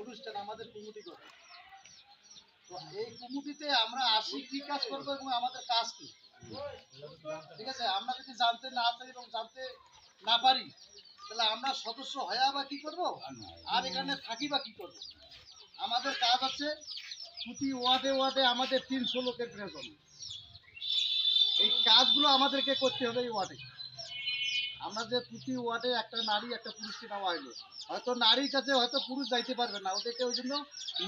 অনুষ্ঠান আমাদের কমিটি করে। তো এই কমিটিতে আমরা আসি কি কাজ করব এবং আমাদের কাজ কি? ঠিক আছে? আমরা যদি জানতে না চাই এবং জানতে না পারি, তাহলে আমরা সদস্য হয়ে বা কি করব? আর এখানে থাকি বা কি করব? আমাদের কাজ আছে, প্রতি ওয়ার্ডে ওয়ার্ডে আমাদের তিনশো লোকের প্রয়োজন। এই কাজগুলো আমাদেরকে করতে হবে এই ওয়ার্ডে। আমরা যে প্রতি ওয়ার্ডে একটা নারী, একটা পুরুষকে নেওয়া হলো হয়তো নারীর কাছে হয়তো পুরুষ যাইতে পারবে না, ওদেরকে ওই জন্য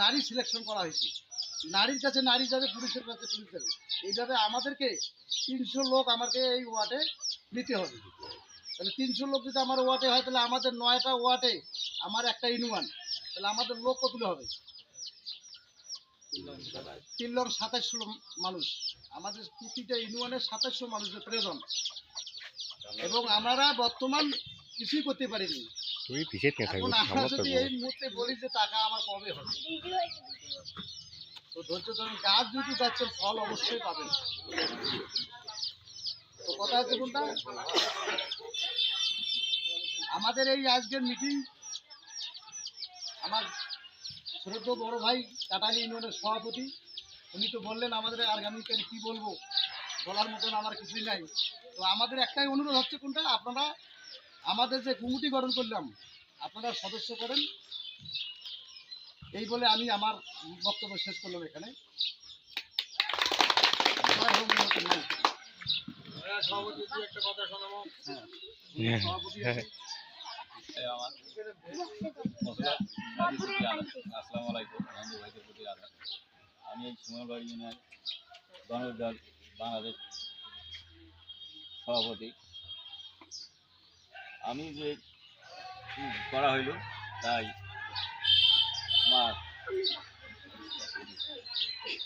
নারী সিলেকশন করা হয়েছে। নারীর কাছে নারী যাবে, পুরুষের কাছে পুরুষ যাবে। এইভাবে আমাদেরকে তিনশো লোক আমাকে এই ওয়ার্ডে নিতে হবে। তাহলে তিনশো লোক যদি আমার ওয়ার্ডে হয়, তাহলে আমাদের নয়টা ওয়ার্ডে আমার একটা ইউনিয়ন তাহলে আমাদের লোক কতগুলো হবে? তিন লক্ষ সাতাশশো মানুষ। আমাদের প্রতিটা ইউনিয়নের সাতাশশো মানুষের প্রয়োজন। এবং আমরা বর্তমান কিছুই করতে পারিনি। তুমি পিছিয়ে থাকবে আমরা যদি এই মুহূর্তে বলি যে টাকা আমার কবে হবে? তো ধৈর্য ধরুন গাছ যদি গাছের ফল অবশ্যই পাবেন। তো কথা হচ্ছে কোনটা? আমাদের এই আজকের মিটিং আমার ছোট বড় ভাই কাটালি ইউনিয়নের সভাপতি। উনি তো বললেন আমাদের আগামীকালে কি বলব? বলার মতন আমার কিছুই নাই। তো আমাদের একটাই অনুরোধ হচ্ছে কোনটা? আপনারা আমাদের যে কমিটি গঠন করলাম আপনারা সদস্য করেন। এই বলে আমি আমার বক্তব্য শেষ করলাম এখানে। হ্যাঁ, প্রতি আদাব আমি এই সুমনবাড়ি ইউনিয়ন গণদল বাংলাদেশ সভাপতি। আমি যে করা হইল তাই আমার এই